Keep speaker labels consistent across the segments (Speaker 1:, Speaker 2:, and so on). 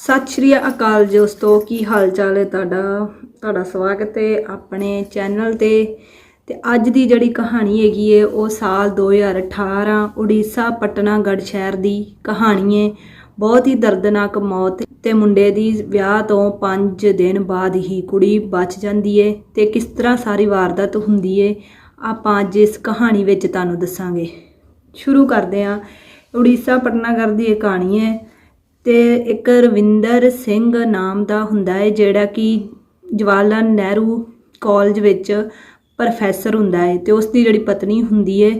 Speaker 1: ਸਤਿ ਸ਼੍ਰੀ ਅਕਾਲ ਦੋਸਤੋ, ਕੀ ਹਾਲ ਚਾਲ ਹੈ ਤੁਹਾਡਾ? ਤੁਹਾਡਾ ਸਵਾਗਤ ਹੈ ਆਪਣੇ ਚੈਨਲ ਤੇ। ਤੇ ਅੱਜ ਦੀ ਜਿਹੜੀ ਕਹਾਣੀ ਹੈਗੀ ਹੈ, ਉਹ ਸਾਲ 2018 ਉੜੀਸਾ ਪਟਨਾਗੜ੍ਹ ਸ਼ਹਿਰ ਦੀ ਕਹਾਣੀ ਹੈ। ਬਹੁਤ ਹੀ ਦਰਦਨਾਕ ਮੌਤ ਤੇ ਮੁੰਡੇ ਦੀ ਵਿਆਹ ਤੋਂ 5 ਦਿਨ ਬਾਅਦ ਹੀ ਕੁੜੀ ਬਚ ਜਾਂਦੀ ਹੈ ਤੇ ਕਿਸ ਤਰ੍ਹਾਂ ਸਾਰੀ ਵਾਰਦਾਤ ਹੁੰਦੀ ਹੈ, ਆਪਾਂ ਅੱਜ ਇਸ ਕਹਾਣੀ ਵਿੱਚ ਤੁਹਾਨੂੰ ਦੱਸਾਂਗੇ। ਸ਼ੁਰੂ ਕਰਦੇ ਹਾਂ। ਉੜੀਸਾ, ਪਟਨਾਗੜ੍ਹ ਦੀ ਇਹ ਕਹਾਣੀ ਹੈ ਤੇ ਇੱਕ ਰਵਿੰਦਰ ਸਿੰਘ ਨਾਮ ਦਾ ਹੁੰਦਾ ਹੈ ਜਿਹੜਾ ਕਿ ਜਵਾਹਰ ਲਾਲ ਨਹਿਰੂ ਕਾਲਜ ਵਿੱਚ ਪ੍ਰੋਫੈਸਰ ਹੁੰਦਾ ਹੈ ਤੇ ਉਸ ਦੀ ਜਿਹੜੀ ਪਤਨੀ ਹੁੰਦੀ ਹੈ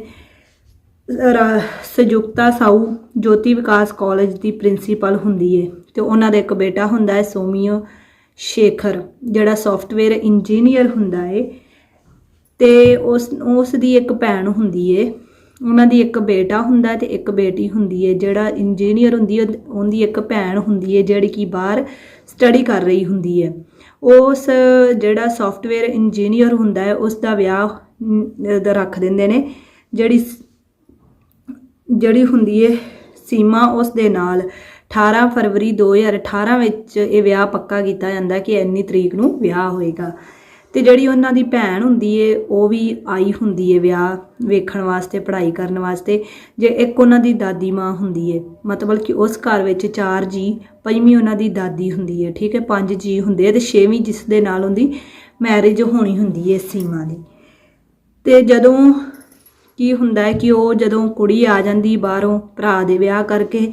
Speaker 1: ਰਾ- ਸੰਯੁਕਤਾ ਸਾਊ ਜੋਤੀ ਵਿਕਾਸ ਕਾਲਜ ਦੀ ਪ੍ਰਿੰਸੀਪਲ ਹੁੰਦੀ ਹੈ ਤੇ ਉਹਨਾਂ ਦਾ ਇੱਕ ਬੇਟਾ ਹੁੰਦਾ ਹੈ ਸੋਮੀਓ ਸ਼ੇਖਰ, ਜਿਹੜਾ ਸੌਫਟਵੇਅਰ ਇੰਜੀਨੀਅਰ ਹੁੰਦਾ ਹੈ ਤੇ ਉਸ ਉਸ ਦੀ ਇੱਕ ਭੈਣ ਹੁੰਦੀ ਹੈ ਉਹਨਾਂ ਦੀ ਇੱਕ ਬੇਟਾ ਹੁੰਦਾ ਤੇ ਇੱਕ ਬੇਟੀ ਹੁੰਦੀ ਹੈ ਜਿਹੜਾ ਇੰਜੀਨੀਅਰ ਹੁੰਦੀ ਹੈ ਉਹਦੀ ਇੱਕ ਭੈਣ ਹੁੰਦੀ ਹੈ ਜਿਹੜੀ ਕਿ ਬਾਹਰ ਸਟੱਡੀ ਕਰ ਰਹੀ ਹੁੰਦੀ ਹੈ ਉਸ ਜਿਹੜਾ ਸੌਫਟਵੇਅਰ ਇੰਜੀਨੀਅਰ ਹੁੰਦਾ ਹੈ ਉਸ ਦਾ ਵਿਆਹ ਦਾ ਰੱਖ ਦਿੰਦੇ ਨੇ। ਜਿਹੜੀ ਸ- ਜਿਹੜੀ ਹੁੰਦੀ ਹੈ ਸੀਮਾ, ਉਸ ਦੇ ਨਾਲ 18 ਫਰਵਰੀ 2018 ਵਿੱਚ ਇਹ ਵਿਆਹ ਪੱਕਾ ਕੀਤਾ ਜਾਂਦਾ ਕਿ ਇੰਨੀ ਤਰੀਕ ਨੂੰ ਵਿਆਹ ਹੋਏਗਾ। ਤੇ ਜਿਹੜੀ ਉਹਨਾਂ ਦੀ ਭੈਣ ਹੁੰਦੀ ਏ, ਉਹ ਵੀ ਆਈ ਹੁੰਦੀ ਏ ਵਿਆਹ ਵੇਖਣ ਵਾਸਤੇ, ਪੜ੍ਹਾਈ ਕਰਨ ਵਾਸਤੇ। ਜੇ ਇੱਕ ਉਹਨਾਂ ਦੀ ਦਾਦੀ ਮਾਂ ਹੁੰਦੀ ਏ, ਮਤਲਬ ਕਿ ਉਸ ਘਰ ਵਿੱਚ ਚਾਰ ਜੀ, ਪੰਜਵੀਂ ਉਹਨਾਂ ਦੀ ਦਾਦੀ ਹੁੰਦੀ ਏ, ਠੀਕ ਹੈ ਪੰਜ ਜੀ ਹੁੰਦੇ ਆ ਤੇ ਛੇਵੀਂ ਜਿਸ ਦੇ ਨਾਲ ਉਹਦੀ ਮੈਰਿਜ ਹੋਣੀ ਹੁੰਦੀ ਏ ਸੀਮਾ ਦੀ। ਤੇ ਜਦੋਂ ਕੀ ਹੁੰਦਾ ਹੈ ਕਿ ਉਹ ਜਦੋਂ ਕੁੜੀ ਆ ਜਾਂਦੀ ਬਾਹਰੋਂ ਭਰਾ ਦੇ ਵਿਆਹ ਕਰਕੇ,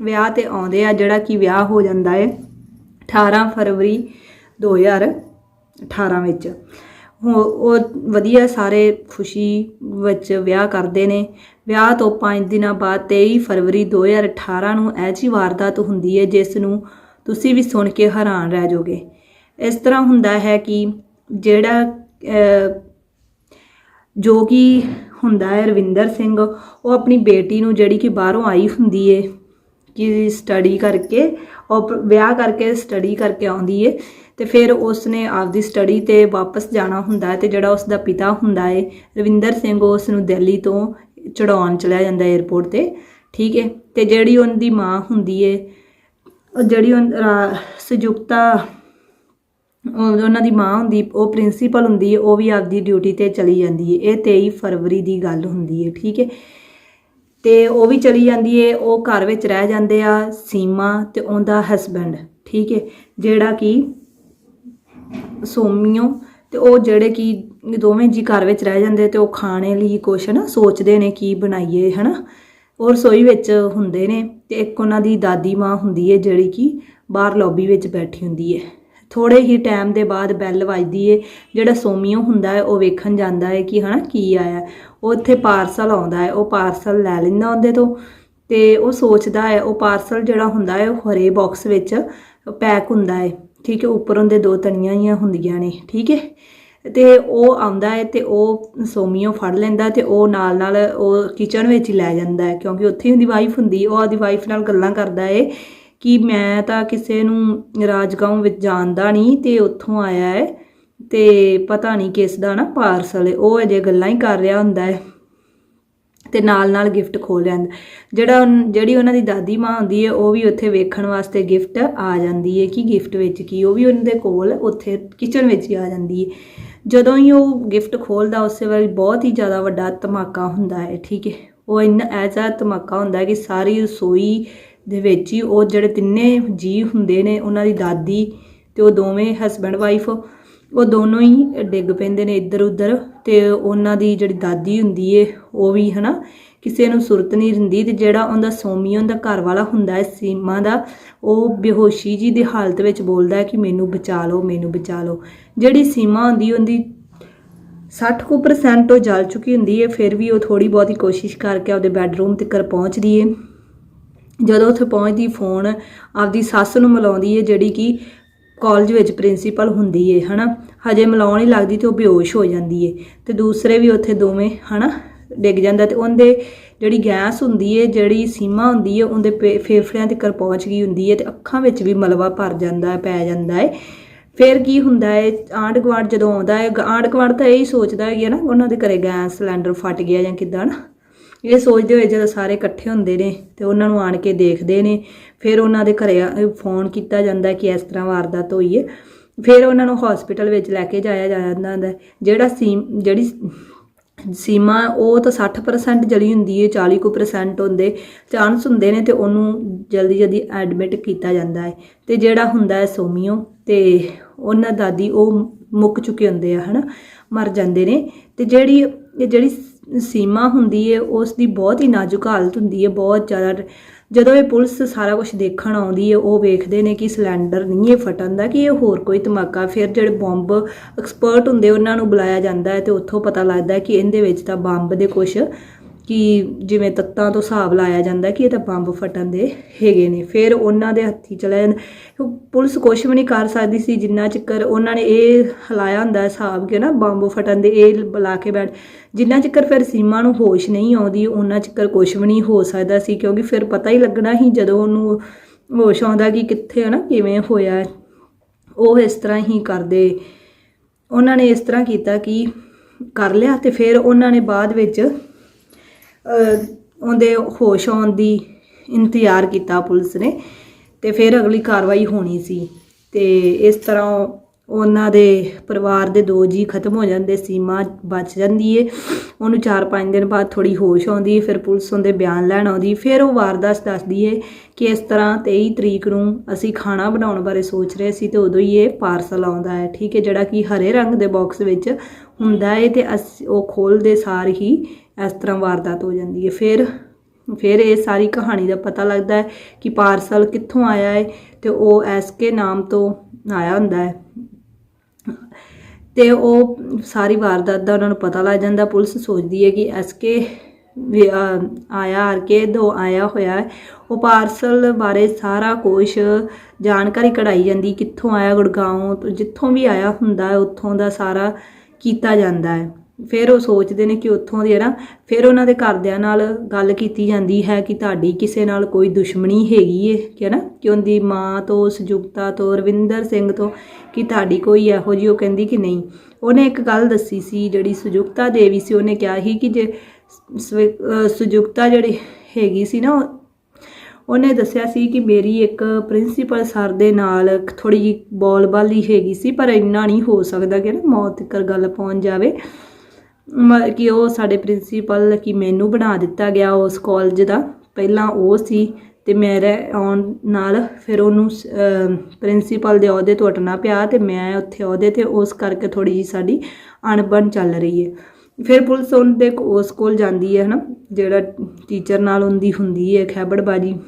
Speaker 1: ਵਿਆਹ ਤੇ ਆਉਂਦੇ ਆ, ਜਿਹੜਾ ਕਿ ਵਿਆਹ ਹੋ ਜਾਂਦਾ ਹੈ 18 ਫਰਵਰੀ 2018 ਵਿੱਚ। ਉਹ ਉਹ ਵਧੀਆ ਸਾਰੇ ਖੁਸ਼ੀ ਵਿੱਚ ਵਿਆਹ ਕਰਦੇ ਨੇ। ਵਿਆਹ ਤੋਂ 5 ਦਿਨਾਂ ਬਾਅਦ 23 ਫਰਵਰੀ 2018 ਨੂੰ ਇਹ ਜਿਹੀ ਵਾਰਦਾਤ ਹੁੰਦੀ ਹੈ ਜਿਸ ਨੂੰ ਤੁਸੀਂ ਵੀ ਸੁਣ ਕੇ ਹੈਰਾਨ ਰਹਿ ਜਾਓਗੇ। ਇਸ ਤਰ੍ਹਾਂ ਹੁੰਦਾ ਹੈ ਕਿ ਜਿਹੜਾ ਜੋ ਕਿ ਹੁੰਦਾ ਹੈ ਰਵਿੰਦਰ ਸਿੰਘ, ਉਹ ਆਪਣੀ ਬੇਟੀ ਨੂੰ ਜਿਹੜੀ ਕਿ ਬਾਹਰੋਂ ਆਈ ਹੁੰਦੀ ਏ ਕਿ ਸਟੱਡੀ ਕਰਕੇ, ਉਹ ਵਿਆਹ ਕਰਕੇ ਸਟੱਡੀ ਕਰਕੇ ਆਉਂਦੀ ਏ, ਤੇ ਫਿਰ ਉਸਨੇ ਆਪਦੀ ਸਟੱਡੀ ਤੇ ਵਾਪਸ ਜਾਣਾ ਹੁੰਦਾ ਹੈ ਤੇ ਜਿਹੜਾ ਉਸ ਦਾ ਪਿਤਾ ਹੁੰਦਾ ਏ, ਰਵਿੰਦਰ ਸਿੰਘ ਉਸ ਨੂੰ ਦਿੱਲੀ ਤੋਂ ਚੜਾਉਣ ਚਲਿਆ ਜਾਂਦਾ 에ਅਰਪੋਰਟ ਤੇ, ਠੀਕ ਏ? ਤੇ ਜਿਹੜੀ ਉਹਦੀ ਮਾਂ ਹੁੰਦੀ ਏ ਜਿਹੜੀ ਉਨ- ਸੰਯੁਕਤਾ ਉਹਨਾਂ ਦੀ ਮਾਂ ਹੁੰਦੀ, ਉਹ ਪ੍ਰਿੰਸੀਪਲ ਹੁੰਦੀ ਹੈ ਉਹ ਵੀ ਆਪਦੀ ਡਿਊਟੀ ਤੇ ਚਲੀ ਜਾਂਦੀ ਹੈ ਇਹ 23 ਫਰਵਰੀ ਦੀ ਗੱਲ ਹੁੰਦੀ ਹੈ ਠੀਕ ਹੈ ਤੇ ਉਹ ਵੀ ਚਲੀ ਜਾਂਦੀ ਹੈ ਉਹ ਘਰ ਵਿੱਚ ਰਹਿ ਜਾਂਦੇ ਆ, ਸੀਮਾ ਤੇ ਉਹਦਾ ਹਸਬੰਡ ਠੀਕ ਹੈ ਜਿਹੜਾ ਕਿ ਸੋਮੀਓ ਤੇ ਉਹ ਜਿਹੜੇ ਕਿ ਦੋਵੇਂ ਜੀ ਘਰ ਵਿੱਚ ਰਹਿ ਜਾਂਦੇ ਤੇ ਉਹ ਖਾਣੇ ਲਈ ਕੁਛ ਨਾ ਸੋਚਦੇ ਨੇ ਕੀ ਬਣਾਈਏ, ਹਨਾ? ਉਹ ਰਸੋਈ ਵਿੱਚ ਹੁੰਦੇ ਨੇ ਤੇ ਇੱਕ ਉਹਨਾਂ ਦੀ ਦਾਦੀ ਮਾਂ ਹੁੰਦੀ ਹੈ ਜਿਹੜੀ ਕਿ ਬਾਹਰ ਲੌਬੀ ਵਿੱਚ ਬੈਠੀ ਹੁੰਦੀ ਹੈ ਥੋੜੇ ਹੀ ਟਾਈਮ ਦੇ ਬਾਅਦ ਬੈਲ ਵੱਜਦੀ ਹੈ ਜਿਹੜਾ ਸੋਮੀਓ ਹੁੰਦਾ ਹੈ ਉਹ ਵੇਖਣ ਜਾਂਦਾ ਹੈ ਕਿ, ਹਨਾ, ਕੀ ਆਇਆ। ਉੱਥੇ ਪਾਰਸਲ ਆਉਂਦਾ ਹੈ, ਉਹ ਪਾਰਸਲ ਲੈ ਲੈਂਦਾ ਉਹਦੇ ਤੋਂ ਤੇ ਉਹ ਸੋਚਦਾ ਹੈ, ਉਹ ਪਾਰਸਲ ਜਿਹੜਾ ਹੁੰਦਾ ਹੈ, ਉਹ ਹਰੇ ਬਾਕਸ ਵਿੱਚ ਪੈਕ ਹੁੰਦਾ ਹੈ, ਠੀਕ ਹੈ, ਉੱਪਰ ਉਹਦੇ ਦੋ ਤਣੀਆਂ ਹੀ ਹੁੰਦੀਆਂ ਨੇ, ਠੀਕ ਹੈ। ਤੇ ਉਹ ਆਉਂਦਾ ਹੈ ਤੇ ਉਹ ਸੋਮੀਓ ਫੜ ਲੈਂਦਾ ਤੇ ਉਹ ਨਾਲ ਨਾਲ ਉਹ ਕਿਚਨ ਵਿੱਚ ਹੀ ਲੈ ਜਾਂਦਾ ਹੈ, ਕਿਉਂਕਿ ਉੱਥੇ ਹੀ ਉਹਦੀ ਵਾਈਫ ਹੁੰਦੀ, ਉਹ ਆਦੀ ਵਾਈਫ ਨਾਲ ਗੱਲਾਂ ਕਰਦਾ ਹੈ ਕਿ ਮੈਂ ਤਾਂ ਕਿਸੇ ਨੂੰ ਰਾਜਗਾਉਂ ਵਿੱਚ ਜਾਣਦਾ ਨਹੀਂ ਤੇ ਉੱਥੋਂ ਆਇਆ ਹੈ। ਤੇ ਪਤਾ ਨਹੀਂ ਕਿਸ ਦਾ ਨਾ ਪਾਰਸਲ ਉਹ ਅਜੇ ਗੱਲਾਂ ਹੀ ਕਰ ਰਿਹਾ ਹੁੰਦਾ ਹੈ। ਤੇ ਨਾਲ ਨਾਲ ਗਿਫਟ ਖੋਲ ਲੈਂਦਾ ਜਿਹੜਾ ਉਨ- ਜਿਹੜੀ ਉਹਨਾਂ ਦੀ ਦਾਦੀ ਮਾਂ ਹੁੰਦੀ ਹੈ, ਉਹ ਵੀ ਉੱਥੇ ਵੇਖਣ ਵਾਸਤੇ ਗਿਫਟ ਆ ਜਾਂਦੀ ਹੈ ਕਿ ਗਿਫਟ ਵਿੱਚ ਕੀ, ਉਹ ਵੀ ਉਹਨਾਂ ਦੇ ਕੋਲ ਉੱਥੇ ਕਿਚਨ ਵਿੱਚ ਹੀ ਆ ਜਾਂਦੀ ਹੈ। ਜਦੋਂ ਹੀ ਉਹ ਗਿਫਟ ਖੋਲਦਾ ਉਸੇ ਵੇਲੇ ਬਹੁਤ ਹੀ ਜ਼ਿਆਦਾ ਵੱਡਾ ਧਮਾਕਾ ਹੁੰਦਾ ਹੈ, ਠੀਕ ਹੈ। ਉਹ ਇੰਨਾ ਐਸਾ ਧਮਾਕਾ ਹੁੰਦਾ ਕਿ ਸਾਰੀ ਰਸੋਈ ਦੇ ਵਿੱਚ ਹੀ ਉਹ ਜਿਹੜੇ ਤਿੰਨੇ ਜੀ ਹੁੰਦੇ ਨੇ, ਉਹਨਾਂ ਦੀ ਦਾਦੀ ਤੇ ਉਹ ਦੋਵੇਂ ਹਸਬੰਡ ਵਾਈਫ ਉਹ ਦੋਨੋਂ ਹੀ ਡਿੱਗ ਪੈਂਦੇ ਨੇ ਇੱਧਰ ਉੱਧਰ ਤੇ ਉਹਨਾਂ ਦੀ ਜਿਹੜੀ ਦਾਦੀ ਹੁੰਦੀ ਏ, ਉਹ ਵੀ ਹਨਾ ਕਿਸੇ ਨੂੰ ਸੁਰਤ ਨਹੀਂ ਰਹਿੰਦੀ ਤੇ ਜਿਹੜਾ ਉਹਦਾ ਸੋਮੀਓ ਦਾ ਘਰ ਵਾਲਾ ਹੁੰਦਾ ਹੈ ਸੀਮਾ ਦਾ, ਉਹ ਬੇਹੋਸ਼ੀ ਜੀ ਦੀ ਹਾਲਤ ਵਿੱਚ ਬੋਲਦਾ ਹੈ ਕਿ ਮੈਨੂੰ ਬਚਾ ਲਓ, ਮੈਨੂੰ ਬਚਾ ਲਓ। ਜਿਹੜੀ ਸੀਮਾ ਹੁੰਦੀ ਉਹਦੀ 60% ਉਹ ਜਲ ਚੁੱਕੀ ਹੁੰਦੀ ਹੈ ਫਿਰ ਵੀ ਉਹ ਥੋੜੀ ਬਹੁਤੀ ਕੋਸ਼ਿਸ਼ ਕਰਕੇ ਆਪਦੇ ਬੈੱਡਰੂਮ ਤੱਕ ਪਹੁੰਚਦੀ ਏ। ਜਦੋਂ ਉੱਥੇ ਪਹੁੰਚਦੀ ਫੋਨ ਆਪਦੀ ਸੱਸ ਨੂੰ ਮਿਲਾਉਂਦੀ ਏ, ਜਿਹੜੀ ਕਿ ਕਾਲਜ ਵਿੱਚ ਪ੍ਰਿੰਸੀਪਲ ਹੁੰਦੀ ਏ, ਹਨਾ? ਹਜੇ ਮਿਲਾਉਣ ਹੀ ਲੱਗਦੀ ਤੇ ਉਹ ਬੇਹੋਸ਼ ਹੋ ਜਾਂਦੀ ਏ। ਤੇ ਦੂਸਰੇ ਵੀ ਉੱਥੇ ਦੋਵੇਂ, ਹਨਾ, ਡਿੱਗ ਜਾਂਦਾ ਤੇ ਉਹਦੇ ਜਿਹੜੀ ਗੈਸ ਹੁੰਦੀ ਏ, ਜਿਹੜੀ ਸੀਮਾ ਹੁੰਦੀ ਏ, ਉਹਦੇ ਪੇ- ਫੇਫੜਿਆਂ ਤੱਕ ਪਹੁੰਚ ਗਈ ਹੁੰਦੀ ਏ ਤੇ ਅੱਖਾਂ ਵਿੱਚ ਵੀ ਮਲਵਾ ਭਰ ਜਾਂਦਾ ਪੈ ਜਾਂਦਾ ਏ। ਫਿਰ ਕੀ ਹੁੰਦਾ ਹੈ ਆਂਢ ਗੁਆਂਢ ਜਦੋਂ ਆਉਂਦਾ ਹੈ ਆਂਢ ਗੁਆਂਢ ਤਾਂ ਇਹੀ ਸੋਚਦਾ ਹੈ ਨਾ, ਉਹਨਾਂ ਦੇ ਘਰੇ ਗੈਸ ਸਿਲੰਡਰ ਫਟ ਗਿਆ ਜਾਂ ਕਿੱਦਾਂ ਨਾ। ਇਹ ਸੋਚਦੇ ਹੋਏ ਜਦੋਂ ਸਾਰੇ ਇਕੱਠੇ ਹੁੰਦੇ ਨੇ ਤੇ ਉਹਨਾਂ ਨੂੰ ਆਣ ਕੇ ਦੇਖਦੇ ਨੇ ਫਿਰ ਉਹਨਾਂ ਦੇ ਘਰੇ ਫੋਨ ਕੀਤਾ ਜਾਂਦਾ ਕਿ ਇਸ ਤਰ੍ਹਾਂ ਵਾਰਦਾਤ ਹੋਈ ਹੈ। ਫਿਰ ਉਹਨਾਂ ਨੂੰ ਹਸਪੀਟਲ ਵਿੱਚ ਲੈ ਕੇ ਜਾਇਆ ਜਾਂਦਾ ਹੁੰਦਾ ਜਿਹੜਾ ਸੀਮ, ਜਿਹੜੀ ਸੀਮਾ, ਉਹ ਤਾਂ 60% ਜਲੀ ਹੁੰਦੀ ਹੈ 40 ਕੁ percent ਹੁੰਦੇ ਚਾਂਸ ਹੁੰਦੇ ਨੇ ਤੇ ਉਹਨੂੰ ਜਲਦੀ ਜਲਦੀ ਐਡਮਿਟ ਕੀਤਾ ਜਾਂਦਾ ਹੈ। ਤੇ ਜਿਹੜਾ ਹੁੰਦਾ ਹੈ ਸੋਮੀਓ, ਤੇ ਉਹਨਾਂ ਦਾਦੀ ਉਹ ਮੁੱਕ ਚੁੱਕੇ ਹੁੰਦੇ ਆ, ਹਨਾ, ਮਰ ਜਾਂਦੇ ਨੇ। ਤੇ ਜਿਹੜੀ ਜਿਹੜੀ ਸੀਮਾ ਹੁੰਦੀ ਹੈ ਉਸ ਦੀ ਬਹੁਤ ਹੀ ਨਾਜ਼ੁਕ ਹਾਲਤ ਹੁੰਦੀ ਹੈ ਬਹੁਤ ਜ਼ਿਆਦਾ ਜਦੋਂ ਇਹ ਪੁਲਿਸ ਸਾਰਾ ਕੁਝ ਦੇਖਣ ਆਉਂਦੀ ਹੈ ਉਹ ਵੇਖਦੇ ਨੇ ਕਿ ਸਿਲੰਡਰ ਨਹੀਂ ਇਹ ਫਟਣ ਦਾ, ਕਿ ਇਹ ਹੋਰ ਕੋਈ ਧਮਾਕਾ, ਫਿਰ ਜਿਹੜੇ ਬੰਬ ਐਕਸਪਰਟ ਹੁੰਦੇ ਉਹਨਾਂ ਨੂੰ ਬੁਲਾਇਆ ਜਾਂਦਾ ਹੈ ਤੇ ਉੱਥੋਂ ਪਤਾ ਲੱਗਦਾ ਕਿ ਇਹਦੇ ਵਿੱਚ ਤਾਂ ਬੰਬ ਦੇ ਕੁਝ ਕਿ ਜਿਵੇਂ ਤੱਤਾਂ ਤੋਂ ਹਿਸਾਬ ਲਾਇਆ ਜਾਂਦਾ ਕਿ ਇਹ ਤਾਂ ਬੰਬ ਫਟਣ ਦੇ ਹੈਗੇ ਨੇ। ਫਿਰ ਉਹਨਾਂ ਦੇ ਹੱਥੀ ਚਲਾ ਜਾਂਦਾ ਪੁਲਿਸ ਕੁਝ ਵੀ ਨਹੀਂ ਕਰ ਸਕਦੀ ਸੀ, ਜਿੰਨਾ ਚਿਕਰ ਉਹਨਾਂ ਨੇ ਇਹ ਹਲਾਇਆ ਹੁੰਦਾ ਹਿਸਾਬ ਕਿ ਨਾ ਬੰਬ ਫਟਣ ਦੇ, ਇਹ ਬੁਲਾ ਕੇ ਬੈਠ ਜਿੰਨਾ ਚਿਕਰ ਫਿਰ ਸੀਮਾ ਨੂੰ ਹੋਸ਼ ਨਹੀਂ ਆਉਂਦੀ ਉਹਨਾਂ ਚਿਕਰ ਕੁਝ ਵੀ ਨਹੀਂ ਹੋ ਸਕਦਾ ਸੀ, ਕਿਉਂਕਿ ਫਿਰ ਪਤਾ ਹੀ ਲੱਗਣਾ ਹੀ ਜਦੋਂ ਉਹਨੂੰ ਹੋਸ਼ ਆਉਂਦਾ ਕਿ ਕਿੱਥੇ ਹੈ ਨਾ ਕਿਵੇਂ ਹੋਇਆ। ਉਹ ਇਸ ਤਰ੍ਹਾਂ ਹੀ ਕਰਦੇ। ਉਹਨਾਂ ਨੇ ਇਸ ਤਰ੍ਹਾਂ ਕੀਤਾ ਕਿ ਕਰ ਲਿਆ ਤੇ ਫਿਰ ਉਹਨਾਂ ਨੇ ਬਾਅਦ ਵਿੱਚ ਉਹਦੇ ਹੋਸ਼ ਆਉਣ ਦੀ ਇੰਤਜ਼ਾਰ ਕੀਤਾ ਪੁਲਿਸ ਨੇ ਤੇ ਫਿਰ ਅਗਲੀ ਕਾਰਵਾਈ ਹੋਣੀ ਸੀ ਤੇ ਇਸ ਤਰ੍ਹਾਂ ਉਹਨਾਂ ਦੇ ਪਰਿਵਾਰ ਦੇ ਦੋ ਜੀ ਖਤਮ ਹੋ ਜਾਂਦੇ, ਸੀਮਾ ਬਚ ਜਾਂਦੀ ਏ। ਉਹਨੂੰ 4-5 ਦਿਨ ਬਾਅਦ ਥੋੜੀ ਹੋਸ਼ ਆਉਂਦੀ ਏ, ਫਿਰ ਪੁਲਿਸ ਉਹਦੇ ਬਿਆਨ ਲੈਣ ਆਉਂਦੀ ਫਿਰ ਉਹ ਵਾਰਦਾਤ ਦੱਸਦੀ ਏ ਕਿ ਇਸ ਤਰ੍ਹਾਂ 23 ਤਰੀਕ ਨੂੰ ਅਸੀਂ ਖਾਣਾ ਬਣਾਉਣ ਬਾਰੇ ਸੋਚ ਰਹੇ ਸੀ ਤੇ ਉਦੋਂ ਹੀ ਇਹ ਪਾਰਸਲ ਆਉਂਦਾ ਹੈ, ਠੀਕ ਹੈ ਜਿਹੜਾ ਕਿ ਹਰੇ ਰੰਗ ਦੇ ਬਾਕਸ ਵਿੱਚ ਹੁੰਦਾ ਹੈ ਤੇ ਅਸ, ਉਹ ਖੋਲਦੇ ਸਾਰ ਹੀ ਇਸ ਤਰ੍ਹਾਂ ਵਾਰਦਾਤ ਹੋ ਜਾਂਦੀ ਹੈ ਫਿਰ ਫਿਰ ਇਹ ਸਾਰੀ ਕਹਾਣੀ ਦਾ ਪਤਾ ਲੱਗਦਾ ਹੈ ਕਿ ਪਾਰਸਲ ਕਿੱਥੋਂ ਆਇਆ ਹੈ ਤੇ ਉਹ ਐਸਕੇ ਨਾਮ ਤੋਂ ਆਇਆ ਹੁੰਦਾ ਹੈ। ਤੇ ਉਹ ਸਾਰੀ ਵਾਰਦਾਤ ਦਾ ਉਹਨਾਂ ਨੂੰ ਪਤਾ ਲੱਗ ਜਾਂਦਾ। ਪੁਲਿਸ ਸੋਚਦੀ ਹੈ ਕਿ ਐਸਕੇ ਵੀ, ਆਇਆ ਆਰ ਕੇ ਦੋ ਆਇਆ ਹੋਇਆ ਉਹ ਪਾਰਸਲ ਬਾਰੇ ਸਾਰਾ ਕੁਝ ਜਾਣਕਾਰੀ ਕਢਾਈ ਜਾਂਦੀ ਕਿੱਥੋਂ ਆਇਆ ਗੁੜਗਾਉਂ ਜਿੱਥੋਂ ਵੀ ਆਇਆ ਹੁੰਦਾ ਹੈ ਉੱਥੋਂ ਦਾ ਸਾਰਾ ਕੀਤਾ ਜਾਂਦਾ ਹੈ। ਫਿਰ ਉਹ ਸੋਚਦੇ ਨੇ ਕਿ ਉੱਥੋਂ ਦੇ ਹੈ ਨਾ, ਫਿਰ ਉਹਨਾਂ ਦੇ ਘਰਦਿਆਂ ਨਾਲ ਗੱਲ ਕੀਤੀ ਜਾਂਦੀ ਹੈ ਕਿ ਤੁਹਾਡੀ ਕਿਸੇ ਨਾਲ ਕੋਈ ਦੁਸ਼ਮਣੀ ਹੈਗੀ ਏ, ਕਿ ਹੈ ਨਾ, ਕਿ ਉਹਦੀ ਮਾਂ ਤੋਂ, ਸੰਯੁਕਤਾ ਤੋਂ, ਰਵਿੰਦਰ ਸਿੰਘ ਤੋਂ ਕਿ ਤੁਹਾਡੀ ਕੋਈ ਇਹੋ ਜਿਹੀ, ਉਹ ਕਹਿੰਦੀ ਕਿ ਨਹੀਂ। ਉਹਨੇ ਇੱਕ ਗੱਲ ਦੱਸੀ ਸੀ, ਜਿਹੜੀ ਸੰਯੁਕਤਾ ਦੇਵੀ ਸੀ, ਉਹਨੇ ਕਿਹਾ ਸੀ ਕਿ ਜੇ ਸਵ- ਅਹ ਜਿਹੜੀ ਹੈਗੀ ਸੀ ਨਾ ਉਹਨੇ ਦੱਸਿਆ ਸੀ ਕਿ ਮੇਰੀ ਇੱਕ ਪ੍ਰਿੰਸੀਪਲ ਸਰ ਦੇ ਨਾਲ ਥੋੜੀ ਜਿਹੀ ਬੋਲਬਾਲੀ ਹੈਗੀ ਸੀ, ਪਰ ਇੰਨਾ ਨਹੀਂ ਹੋ ਸਕਦਾ ਕਿ ਨਾ, ਮੌਤ ਤੱਕ ਗੱਲ ਪਹੁੰਚ ਜਾਵੇ। ਕਿ ਉਹ ਸਾਡੇ ਪ੍ਰਿੰਸੀਪਲ ਕਿ ਮੈਨੂੰ ਬਣਾ ਦਿੱਤਾ ਗਿਆ ਉਸ ਕਾਲਜ ਦਾ। ਪਹਿਲਾਂ ਉਹ ਸੀ ਤੇ ਮੇਰੇ ਆਉਣ ਨਾਲ ਫਿਰ ਉਹਨੂੰ ਪ੍ਰਿੰਸੀਪਲ ਦੇ ਅਹੁਦੇ ਤੋਂ ਹਟਣਾ ਪਿਆ ਤੇ ਮੈਂ ਉੱਥੇ ਅਹੁਦੇ ਤੇ ਉਸ ਕਰਕੇ ਥੋੜੀ ਜੀ ਸਾਡੀ ਅਣਬਣ ਚੱਲ ਰਹੀ ਹੈ। ਫਿਰ ਪੁਲਿਸ ਉਹਦੇ ਕੋ- ਉਸ ਕੋਲ ਜਾਂਦੀ ਹੈ, ਹਨਾ? ਜਿਹੜਾ ਟੀਚਰ ਨਾਲ ਉਹਦੀ ਹੁੰਦੀ ਹੈ ਖੈਬੜਬਾਜੀ।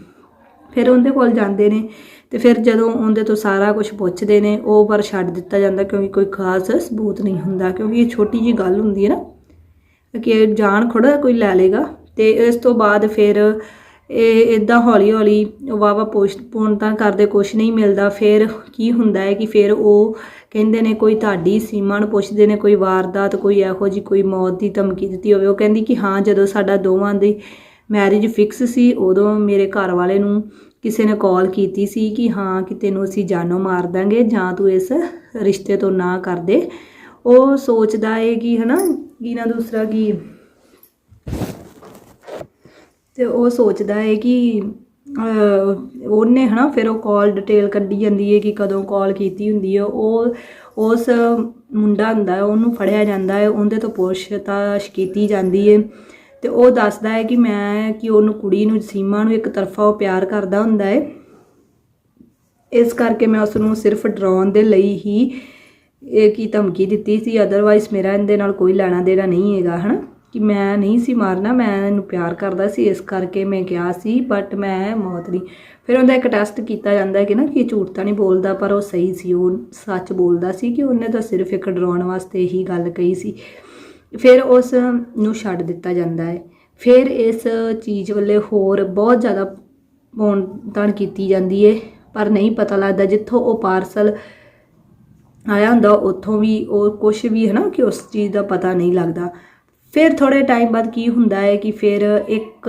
Speaker 1: ਫਿਰ ਉਹਦੇ ਕੋਲ ਜਾਂਦੇ ਨੇ। ਤੇ ਫਿਰ ਜਦੋਂ ਉਹਦੇ ਤੋਂ ਸਾਰਾ ਕੁਝ ਪੁੱਛਦੇ ਨੇ, ਉਹ ਪਰ ਛੱਡ ਦਿੱਤਾ ਜਾਂਦਾ ਕਿਉਂਕਿ ਕੋਈ ਖਾਸ ਸਬੂਤ ਨਹੀਂ ਹੁੰਦਾ, ਕਿਉਂਕਿ ਇਹ ਛੋਟੀ ਜੀ ਗੱਲ ਹੁੰਦੀ ਹੈ ਨਾ, ਕਿ ਜਾਣ ਖੋੜਾ ਕੋਈ ਲੈ ਲੇਗਾ ਤੇ ਇਸ ਤੋਂ ਬਾਅਦ ਫਿਰ ਇਹ ਇਦਾਂ ਹੌਲੀ ਹੌਲੀ ਵਾਵਾ ਪੋਸਟਪੋਨ ਤਾਂ ਕਰਦੇ ਕੁਝ ਨਹੀਂ ਮਿਲਦਾ। ਫਿਰ ਕੀ ਹੁੰਦਾ ਹੈ ਕਿ ਫਿਰ ਉਹ ਕਹਿੰਦੇ ਨੇ ਕੋਈ ਤੁਹਾਡੀ ਸੀਮਾ ਨੂੰ ਪੁੱਛਦੇ ਨੇ, ਕੋਈ ਵਾਰਦਾਤ, ਕੋਈ ਇਹੋ ਜੀ ਕੋਈ ਮੌਤ ਦੀ ਧਮਕੀ ਦਿੱਤੀ ਹੋਵੇ। ਉਹ ਕਹਿੰਦੀ ਕਿ ਹਾਂ, ਜਦੋਂ ਸਾਡਾ ਦੋਵਾਂ ਦੀ ਮੈਰਿਜ ਫਿਕਸ ਸੀ, ਉਦੋਂ ਮੇਰੇ ਘਰ ਵਾਲੇ ਨੂੰ ਕਿਸੇ ਨੇ ਕਾਲ ਕੀਤੀ ਸੀ ਕਿ ਹਾਂ ਕਿ ਤੈਨੂੰ ਅਸੀਂ ਜਾਨੋਂ ਮਾਰ ਦਾਂਗੇ ਜਾਂ ਤੂੰ ਇਸ ਰਿਸ਼ਤੇ ਤੋਂ ਨਾ ਕਰ ਦੇ। ਉਹ ਸੋਚਦਾ ਏ ਕਿ ਹਨਾ ਕੀ ਨਾ ਦੂਸਰਾ ਕੀ। ਤੇ ਉਹ ਸੋਚਦਾ ਏ ਕਿ ਅਹ, ਉਹਨੇ ਹਨਾ ਫਿਰ ਉਹ ਕਾਲ ਡਿਟੇਲ ਕੱਢੀ ਜਾਂਦੀ ਹੈ ਕਿ ਕਦੋਂ ਕਾਲ ਕੀਤੀ ਹੁੰਦੀ ਹੈ ਉਹ ਉਸ ਮੁੰਡਾ ਹੁੰਦਾ ਹੈ ਉਹਨੂੰ ਫੜਿਆ ਜਾਂਦਾ ਹੈ ਉਹਦੇ ਤੋਂ ਪੁੱਛਤਾਛ ਕੀਤੀ ਜਾਂਦੀ ਹੈ ਤੇ ਉਹ ਦੱਸਦਾ ਹੈ ਕਿ ਮੈਂ, ਕਿ ਉਹਨੂੰ ਕੁੜੀ ਨੂੰ ਸੀਮਾ ਨੂੰ ਇੱਕ ਤਰਫਾ ਉਹ ਪਿਆਰ ਕਰਦਾ ਹੁੰਦਾ ਹੈ। ਇਸ ਕਰਕੇ ਮੈਂ ਉਸ ਨੂੰ ਸਿਰਫ ਡਰਾਉਣ ਦੇ ਲਈ ਹੀ ਇਹ ਕੀ ਧਮਕੀ ਦਿੱਤੀ ਸੀ ਅਦਰਵਾਈਜ਼ ਮੇਰਾ ਇਹਦੇ ਨਾਲ ਕੋਈ ਲੈਣਾ ਦੇਣਾ ਨਹੀਂ ਹੈਗਾ, ਹਨਾ? ਕਿ ਮੈਂ ਨਹੀਂ ਸੀ ਮਾਰਨਾ, ਮੈਂ ਇਹਨੂੰ ਪਿਆਰ ਕਰਦਾ ਸੀ, ਇਸ ਕਰਕੇ ਮੈਂ ਕਿਹਾ ਸੀ ਬਟ ਮੈਂ ਮੌਤ ਨਹੀਂ ਫਿਰ ਉਹਦਾ ਇੱਕ ਟੈਸਟ ਕੀਤਾ ਜਾਂਦਾ ਕਿ ਨਾ, ਕਿ ਝੂਠ ਤਾਂ ਨਹੀਂ ਬੋਲਦਾ, ਪਰ ਉਹ ਸਹੀ ਸੀ, ਉਹ ਸੱਚ ਬੋਲਦਾ ਸੀ ਕਿ ਉਹਨੇ ਤਾਂ ਸਿਰਫ ਇੱਕ ਡਰਾਉਣ ਵਾਸਤੇ ਹੀ ਗੱਲ ਕਹੀ ਸੀ। ਫਿਰ ਉਸ ਨੂੰ ਛੱਡ ਦਿੱਤਾ ਜਾਂਦਾ ਹੈ। ਫਿਰ ਇਸ ਚੀਜ਼ ਵੱਲੇ ਹੋਰ ਬਹੁਤ ਜ਼ਿਆਦਾ ਪੌਣ ਤਾਣ ਕੀਤੀ ਜਾਂਦੀ ਹੈ ਪਰ ਨਹੀਂ ਪਤਾ ਲੱਗਦਾ ਜਿੱਥੋਂ ਉਹ ਪਾਰਸਲ ਆਇਆ ਹੁੰਦਾ, ਉੱਥੋਂ ਵੀ ਉਹ ਕੁਝ ਵੀ ਹੈ ਨਾ ਕਿ ਉਸ ਚੀਜ਼ ਦਾ ਪਤਾ ਨਹੀਂ ਲੱਗਦਾ। ਫਿਰ ਥੋੜੇ ਟਾਈਮ ਬਾਅਦ ਕੀ ਹੁੰਦਾ ਹੈ ਕਿ ਫਿਰ ਇੱਕ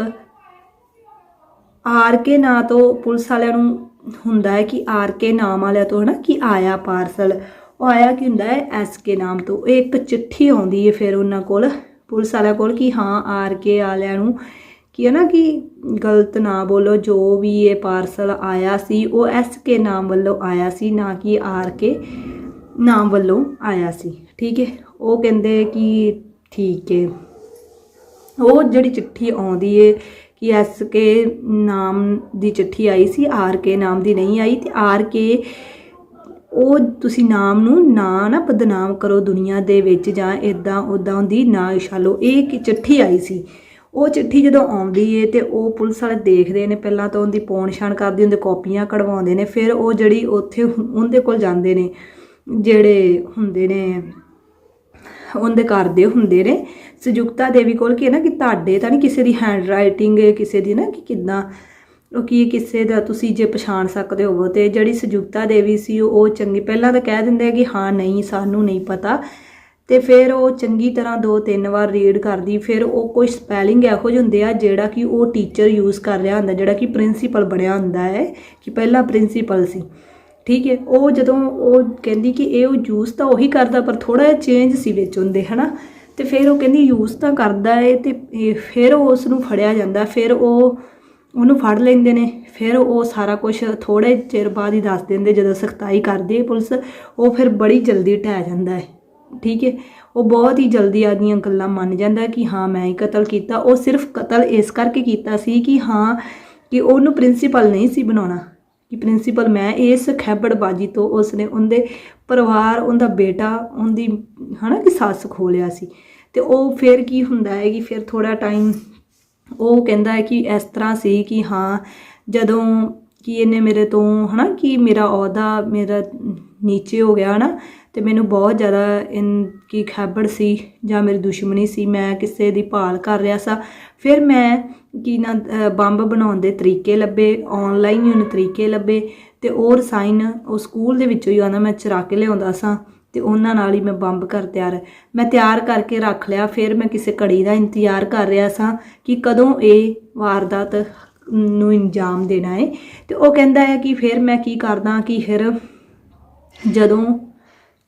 Speaker 1: ਆਰ ਕੇ ਨਾਂ ਤੋਂ ਪੁਲਿਸ ਵਾਲਿਆਂ ਨੂੰ ਹੁੰਦਾ ਹੈ ਕਿ ਆਰ ਕੇ ਨਾਮ ਵਾਲਿਆਂ ਤੋਂ ਹੈ ਨਾ ਕਿ ਆਇਆ ਪਾਰਸਲ। ਉਹ ਆਇਆ ਕੀ ਹੁੰਦਾ ਹੈ, ਐਸ ਕੇ ਨਾਮ ਤੋਂ। ਇਹ ਇੱਕ ਚਿੱਠੀ ਆਉਂਦੀ ਹੈ ਫਿਰ ਉਹਨਾਂ ਕੋਲ। ਪੁਲਿਸ ਵਾਲਿਆਂ ਕੋਲ ਕਿ ਹਾਂ, ਆਰ ਕੇ ਵਾਲਿਆਂ ਨੂੰ ਕੀ ਹੈ ਨਾ ਕਿ ਗਲਤ ਨਾ ਬੋਲੋ, ਜੋ ਵੀ ਇਹ ਪਾਰਸਲ ਆਇਆ ਸੀ, ਉਹ ਐਸ ਕੇ ਨਾਮ ਵੱਲੋਂ ਆਇਆ ਸੀ, ਨਾ ਕਿ ਆਰ ਕੇ ਨਾਮ ਵੱਲੋਂ ਆਇਆ ਸੀ। ਠੀਕ ਹੈ? ਉਹ ਕਹਿੰਦੇ ਕਿ ਠੀਕ ਹੈ। ਉਹ ਜਿਹੜੀ ਚਿੱਠੀ ਆਉਂਦੀ ਏ ਕਿ ਐਸ ਕੇ ਨਾਮ ਦੀ ਚਿੱਠੀ ਆਈ ਸੀ, ਆਰ ਕੇ ਨਾਮ ਦੀ ਨਹੀਂ ਆਈ, ਤੇ ਆਰ ਕੇ ਉਹ ਤੁਸੀਂ ਨਾਮ ਨੂੰ ਨਾ ਨਾ ਬਦਨਾਮ ਕਰੋ ਦੁਨੀਆ ਦੇ ਵਿੱਚ ਜਾਂ ਇਦਾਂ ਉਦਾਂ ਦੀ ਨਾ ਇਸ਼ਾਲੋ ਇਹ ਕਿ ਚਿੱਠੀ ਆਈ ਸੀ। ਉਹ ਚਿੱਠੀ ਜਦੋਂ ਆਉਂਦੀ ਏ ਤੇ ਉਹ ਪੁਲਿਸ ਵਾਲੇ ਦੇਖਦੇ ਨੇ, ਪਹਿਲਾਂ ਤਾਂ ਉਹਦੀ ਪੌਣ ਛਾਣ ਕਰਦੇ ਹੁੰਦੇ ਕਾਪੀਆਂ ਕਢਵਾਉਂਦੇ ਨੇ, ਫਿਰ ਉਹ ਜਿਹੜੀ ਉੱਥੇ ਉਹਦੇ ਕੋਲ ਜਾਂਦੇ ਨੇ, ਜਿਹੜੇ ਹੁੰਦੇ ਨੇ, ਉਹਦੇ ਘਰ ਦੇ ਹੁੰਦੇ ਨੇ, ਸੰਯੁਕਤਾ ਦੇਵੀ ਕੋਲ ਕੀ ਹੈ ਨਾ ਕਿ ਤੁਹਾਡੇ ਤਾਂ ਨਹੀਂ ਕਿਸੇ ਦੀ ਹੈਂਡ ਰਾਈਟਿੰਗ ਕਿਸੇ ਦੀ ਨਾ ਕਿ ਕਿਦਾਂ ਉਹ ਕੀ ਕਿਸੇ ਦਾ ਤੁਸੀਂ ਜੇ ਪਛਾਣ ਸਕਦੇ ਹੋਵੋ ਤੇ ਜਿਹੜੀ ਸੰਯੁਕਤਾ ਦੇਵੀ ਸੀ, ਉਹ ਚੰਗੀ, ਪਹਿਲਾਂ ਤਾਂ ਕਹਿ ਦਿੰਦੇ ਆ ਕਿ ਹਾਂ, ਨਹੀਂ, ਸਾਨੂੰ ਨਹੀਂ ਪਤਾ। ਤੇ ਫਿਰ ਉਹ ਚੰਗੀ ਤਰ੍ਹਾਂ ਦੋ ਤਿੰਨ ਵਾਰ ਰੀਡ ਕਰਦੀ, ਫਿਰ ਉਹ ਕੋਈ ਸਪੈਲਿੰਗ ਇਹੋ ਜਿਹੇ ਹੁੰਦੇ ਆ ਜਿਹੜਾ ਕਿ ਉਹ ਟੀਚਰ ਯੂਜ਼ ਕਰ ਰਿਹਾ ਹੁੰਦਾ, ਜਿਹੜਾ ਕਿ ਪ੍ਰਿੰਸੀਪਲ ਬਣਿਆ ਹੁੰਦਾ ਹੈ ਕਿ ਪਹਿਲਾਂ ਪ੍ਰਿੰਸੀਪਲ ਸੀ। ਠੀਕ ਹੈ, ਉਹ ਜਦੋਂ ਉਹ ਕਹਿੰਦੀ ਕਿ ਇਹ ਉਹ ਯੂਜ਼ ਤਾਂ ਉਹੀ ਕਰਦਾ, ਪਰ ਥੋੜਾ ਜਿਹਾ ਚੇਂਜ ਸੀ ਵਿੱਚ ਹੁੰਦੇ, ਹਨਾ? ਤੇ ਫਿਰ ਉਹ ਕਹਿੰਦੀ ਯੂਜ਼ ਤਾਂ ਕਰਦਾ ਏ ਤੇ ਇਹ ਫਿਰ ਉਸ ਨੂੰ ਫੜਿਆ ਜਾਂਦਾ, ਫਿਰ ਉਹ ਉਹਨੂੰ ਫੜ ਲੈਂਦੇ ਨੇ। ਫਿਰ ਉਹ ਸਾਰਾ ਕੁਝ ਥੋੜੇ ਚਿਰ ਬਾਅਦ ਹੀ ਦੱਸ ਦਿੰਦੇ, ਜਦੋਂ ਸਖਤਾਈ ਕਰਦੀ ਹੈ ਪੁਲਿਸ, ਉਹ ਫਿਰ ਬੜੀ ਜਲਦੀ ਢਹਿ ਜਾਂਦਾ ਹੈ। ਠੀਕ ਹੈ? ਉਹ ਬਹੁਤ ਹੀ ਜਲਦੀ ਆਦੀਆਂ ਗੱਲਾਂ ਮੰਨ ਜਾਂਦਾ ਕਿ ਹਾਂ, ਮੈਂ ਹੀ ਕਤਲ ਕੀਤਾ। ਉਹ ਸਿਰਫ ਕਤਲ ਇਸ ਕਰਕੇ ਕੀਤਾ ਸੀ ਕਿ ਹਾਂ, ਕਿ ਉਹਨੂੰ ਪ੍ਰਿੰਸੀਪਲ ਨਹੀਂ ਸੀ ਬਣਾਉਣਾ। ਕਿ ਪ੍ਰਿੰਸੀਪਲ, ਮੈਂ ਇਸ ਖੈਬੜਬਾਜੀ ਤੋਂ ਉਸਨੇ ਉਹਦੇ ਪਰਿਵਾਰ, ਉਹਦਾ ਬੇਟਾ, ਉਹਦੀ ਹਨਾ ਕਿ ਸੱਸ ਖੋਲਿਆ ਸੀ। ਤੇ ਉਹ ਫਿਰ ਕੀ ਹੁੰਦਾ ਹੈ ਕਿ ਫਿਰ ਥੋੜਾ ਟਾਈਮ ਉਹ ਕਹਿੰਦਾ ਹੈ ਕਿ ਇਸ ਤਰ੍ਹਾਂ ਸੀ ਕਿ ਹਾਂ, ਜਦੋਂ ਕਿ ਇਹਨੇ ਮੇਰੇ ਤੋਂ ਹਨਾ, ਕਿ ਮੇਰਾ ਅਹੁਦਾ ਮੇਰਾ ਨੀਚੇ ਹੋ ਗਿਆ ਹਨਾ, ਤੇ ਮੈਨੂੰ ਬਹੁਤ ਜ਼ਿਆਦਾ ਇਨ ਕੀ ਖੈਬੜ ਸੀ ਜਾਂ ਮੇਰੀ ਦੁਸ਼ਮਣੀ ਸੀ, ਮੈਂ ਕਿਸੇ ਦੀ ਭਾਲ ਕਰ ਰਿਹਾ ਸਾਂ। ਫਿਰ ਮੈਂ ਕੀ ਨਾ ਬੰਬ ਬਣਾਉਣ ਦੇ ਤਰੀਕੇ ਲੱਭੇ ਆਨਲਾਈਨ ਹੀ ਉਹਨੂੰ ਤਰੀਕੇ ਲੱਭੇ, ਤੇ ਉਹ ਰਸਾਇਣ ਉਹ ਸਕੂਲ ਦੇ ਵਿੱਚੋਂ ਹੀ ਆਉਂਦਾ, ਮੈਂ ਚਰਾ ਕੇ ਲਿਆਉਂਦਾ ਸਾਂ। ਤੇ ਉਹਨਾਂ ਨਾਲ ਹੀ ਮੈਂ ਬੰਬ ਘਰ ਤਿਆਰ, ਮੈਂ ਤਿਆਰ ਕਰਕੇ ਰੱਖ ਲਿਆ, ਫਿਰ ਮੈਂ ਕਿਸੇ ਘੜੀ ਦਾ ਇੰਤਜ਼ਾਰ ਕਰ ਰਿਹਾ ਸਾਂ ਕਿ ਕਦੋਂ ਇਹ ਵਾਰਦਾਤ ਨੂੰ ਇੰਜਾਮ ਦੇਣਾ ਹੈ ਤੇ ਉਹ ਕਹਿੰਦਾ ਹੈ ਕਿ ਫਿਰ ਮੈਂ ਕੀ ਕਰਦਾ ਕਿ ਫਿਰ ਜਦੋਂ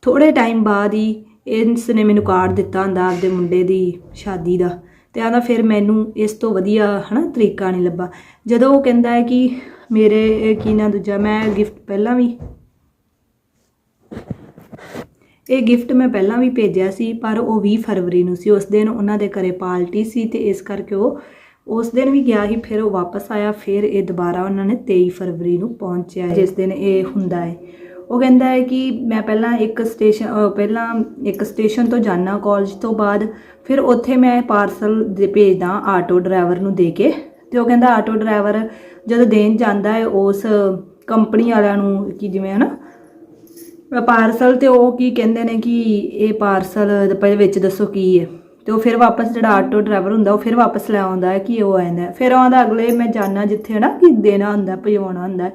Speaker 1: ਥੋੜੇ ਟਾਈਮ ਬਾਅਦ ਹੀ ਇਸ ਨੇ ਮੈਨੂੰ ਕਾਰਡ ਦਿੱਤਾ ਹੁੰਦਾ ਆਪਦੇ ਮੁੰਡੇ ਦੀ ਸ਼ਾਦੀ ਦਾ। ਤੇ ਆਂਦਾ ਫਿਰ ਮੈਨੂੰ ਇਸ ਤੋਂ ਵਧੀਆ, ਹਨਾ, ਤਰੀਕਾ ਨਹੀਂ ਲੱਭਾ। ਜਦੋਂ ਉਹ ਕਹਿੰਦਾ ਹੈ ਕਿ ਮੇਰੇ ਕੀ ਨਾ ਦੂਜਾ, ਮੈਂ ਗਿਫਟ ਪਹਿਲਾਂ ਵੀ ਇਹ ਗਿਫਟ ਮੈਂ ਪਹਿਲਾਂ ਵੀ ਭੇਜਿਆ ਸੀ, ਪਰ ਉਹ 20 ਫਰਵਰੀ ਨੂੰ ਸੀ। ਉਸ ਦਿਨ ਉਹਨਾਂ ਦੇ ਘਰੇ ਪਾਰਟੀ ਸੀ ਤੇ ਇਸ ਕਰਕੇ ਉਹ, ਉਸ ਦਿਨ ਵੀ ਗਿਆ ਸੀ, ਫਿਰ ਉਹ ਵਾਪਸ ਆਇਆ, ਫਿਰ ਇਹ ਦੁਬਾਰਾ ਉਹਨਾਂ ਨੇ 23 ਫਰਵਰੀ ਨੂੰ ਪਹੁੰਚਿਆ ਜਿਸ ਦਿਨ ਇਹ ਹੁੰਦਾ ਹੈ। ਉਹ ਕਹਿੰਦਾ ਹੈ ਕਿ ਮੈਂ ਪਹਿਲਾਂ ਇੱਕ ਸਟੇਸ਼ਨ ਪਹਿਲਾਂ ਇੱਕ ਸਟੇਸ਼ਨ ਤੋਂ ਜਾਣਾ ਕਾਲਜ ਤੋਂ ਬਾਅਦ, ਫਿਰ ਉੱਥੇ ਮੈਂ ਪਾਰਸਲ ਦੇ ਭੇਜਦਾ ਆਟੋ ਡਰਾਈਵਰ ਨੂੰ ਦੇ ਕੇ। ਤੇ ਉਹ ਕਹਿੰਦਾ ਆਟੋ ਡਰਾਈਵਰ ਜਦੋਂ ਦੇਣ ਜਾਂਦਾ ਹੈ, ਉਸ ਕੰਪਨੀ ਵਾਲਿਆਂ ਨੂੰ ਕਿ ਜਿਵੇਂ ਹਨਾ ਪਾਰਸਲ ਤੇ ਉਹ ਕੀ ਕਹਿੰਦੇ ਨੇ ਕਿ ਇਹ ਪਾਰਸਲ ਦੇ ਵਿੱਚ ਦੱਸੋ ਕੀ ਹੈ। ਤੇ ਉਹ ਫਿਰ ਵਾਪਸ ਜਿਹੜਾ ਆਟੋ ਡਰਾਈਵਰ ਹੁੰਦਾ, ਉਹ ਫਿਰ ਵਾਪਸ ਲੈ ਆਉਂਦਾ ਹੈ ਕਿ ਉਹ ਆਂਦਾ ਫਿਰ ਆਉਂਦਾ ਅਗਲੇ, ਮੈਂ ਜਾਣਾ ਜਿੱਥੇ ਨਾ ਕਿ ਦੇਣਾ ਹੁੰਦਾ, ਭਜਵਾਉਣਾ ਹੁੰਦਾ ਹੈ।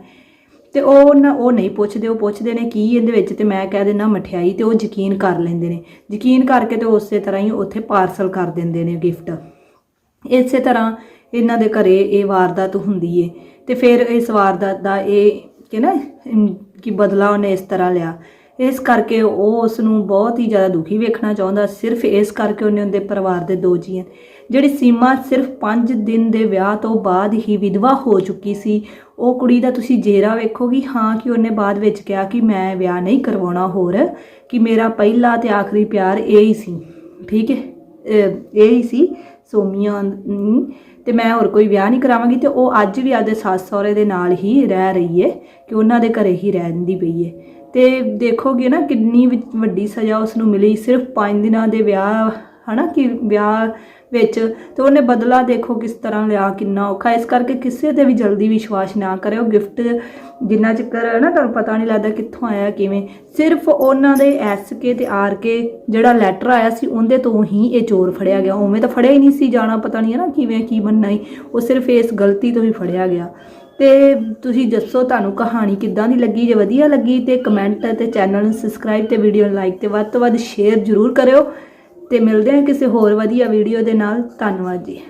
Speaker 1: ਤੇ ਉਹ ਨਾ, ਉਹ ਨਹੀਂ ਪੁੱਛਦੇ, ਉਹ ਪੁੱਛਦੇ ਨੇ ਕੀ ਇਹਦੇ ਵਿੱਚ ਤੇ ਮੈਂ ਕਹਿ ਦਿੰਦਾ ਮਠਿਆਈ ਤੇ ਉਹ ਯਕੀਨ ਕਰ ਲੈਂਦੇ ਨੇ। ਯਕੀਨ ਕਰਕੇ ਤੇ ਉਸੇ ਤਰ੍ਹਾਂ ਹੀ ਉੱਥੇ ਪਾਰਸਲ ਕਰ ਦਿੰਦੇ ਨੇ ਗਿਫਟ ਇਸੇ ਤਰ੍ਹਾਂ ਇਹਨਾਂ ਦੇ ਘਰੇ ਇਹ ਵਾਰਦਾਤ ਹੁੰਦੀ ਏ। ਤੇ ਫਿਰ ਇਸ ਵਾਰਦਾਤ ਦਾ ਇਹ ਕਿ ਨਾ ਕਿ ਬਦਲਾ ਉਹਨੇ ਇਸ ਤਰ੍ਹਾਂ ਲਿਆ। ਇਸ ਕਰਕੇ ਉਹ ਉਸ ਨੂੰ ਬਹੁਤ ਹੀ ਜ਼ਿਆਦਾ ਦੁਖੀ ਵੇਖਣਾ ਚਾਹੁੰਦਾ। ਸਿਰਫ ਇਸ ਕਰਕੇ ਉਹਨੇ ਉਹਦੇ ਪਰਿਵਾਰ ਦੇ ਦੋ ਜੀਅ ਜਿਹੜੀ ਸੀਮਾ ਸਿਰਫ 5 ਦਿਨ ਦੇ ਵਿਆਹ ਤੋਂ ਬਾਅਦ ਹੀ ਵਿਧਵਾ ਹੋ ਚੁੱਕੀ ਸੀ, ਉਹ ਕੁੜੀ ਦਾ ਤੁਸੀਂ ਜੇਰਾ ਵੇਖੋਗੀ, ਹਾਂ ਕਿ ਉਹਨੇ ਬਾਅਦ ਵਿੱਚ ਕਿਹਾ ਕਿ ਮੈਂ ਵਿਆਹ ਨਹੀਂ ਕਰਵਾਉਣਾ ਹੋਰ, ਕਿ ਮੇਰਾ ਪਹਿਲਾ ਤੇ ਆਖਰੀ ਪਿਆਰ ਇਹ ਹੀ ਸੀ। ਠੀਕ ਹੈ? ਇਹ ਹੀ ਸੀ ਸੋਮੀਆ ਤੇ ਮੈਂ ਹੋਰ ਕੋਈ ਵਿਆਹ ਨਹੀਂ ਕਰਾਵਾਂਗੀ ਤੇ ਉਹ ਅੱਜ ਵੀ ਆਪਦੇ ਸੱਸ ਸਹੁਰੇ ਦੇ ਨਾਲ ਹੀ ਰਹਿ ਰਹੀ ਹੈ ਕਿ ਉਹਨਾਂ ਦੇ ਘਰੇ ਹੀ ਰਹਿੰਦੀ ਪਈ ਹੈ ਤੇ ਦੇਖੋਗੇ ਨਾ ਕਿੰਨੀ ਵੱਡੀ ਸਜ਼ਾ ਉਸ ਨੂੰ ਮਿਲੀ, ਸਿਰਫ 5 ਦਿਨਾਂ ਦੇ ਵਿਆਹ, ਹਨਾ, ਕਿ ਵਿਆਹ ਵਿੱਚ ਤੇ ਉਹਨੇ ਬਦਲਾ ਦੇਖੋ ਕਿਸ ਤਰ੍ਹਾਂ ਲਿਆ, ਕਿੰਨਾ ਔਖਾ। ਇਸ ਕਰਕੇ ਕਿਸੇ ਤੇ ਵੀ ਜਲਦੀ ਵਿਸ਼ਵਾਸ ਨਾ ਕਰਿਓ। ਗਿਫਟ ਜਿੰਨਾ ਚਿਕਰ ਨਾ ਤੁਹਾਨੂੰ ਪਤਾ ਨਹੀਂ ਲੱਗਦਾ ਕਿੱਥੋਂ ਆਇਆ, ਕਿਵੇਂ। ਸਿਰਫ ਉਹਨਾਂ ਦੇ ਐਸ ਕੇ ਤੇ ਆਰ ਕੇ ਜਿਹੜਾ ਲੈਟਰ ਆਇਆ ਸੀ, ਉਹਦੇ ਤੋਂ ਹੀ ਇਹ ਚੋਰ ਫੜਿਆ ਗਿਆ। ਉਵੇਂ ਤਾਂ ਫੜਿਆ ਹੀ ਨਹੀਂ ਸੀ, ਜਾਣਾ ਪਤਾ ਨਹੀਂ ਹੈ ਨਾ ਕਿਵੇਂ, ਕੀ ਬੰਨਾ ਹੀ ਉਹ ਸਿਰਫ ਇਸ ਗਲਤੀ ਤੋਂ ਹੀ ਫੜਿਆ ਗਿਆ। ਤੇ ਤੁਸੀਂ ਦੱਸੋ ਤੁਹਾਨੂੰ ਕਹਾਣੀ ਕਿੱਦਾਂ ਦੀ ਲੱਗੀ? ਜੇ ਵਧੀਆ ਲੱਗੀ ਤੇ ਕਮੈਂਟ ਤੇ ਚੈਨਲ ਨੂੰ ਸਬਸਕ੍ਰਾਈਬ ਤੇ ਵੀਡੀਓ ਨੂੰ ਲਾਈਕ ਤੇ ਵੱਧ ਤੋਂ ਵੱਧ ਸ਼ੇਅਰ ਜ਼ਰੂਰ ਕਰਿਓ। ਤੇ ਮਿਲਦੇ ਹਾਂ ਕਿਸੇ ਹੋਰ ਵਧੀਆ ਵੀਡੀਓ ਦੇ ਨਾਲ। ਧੰਨਵਾਦ ਜੀ।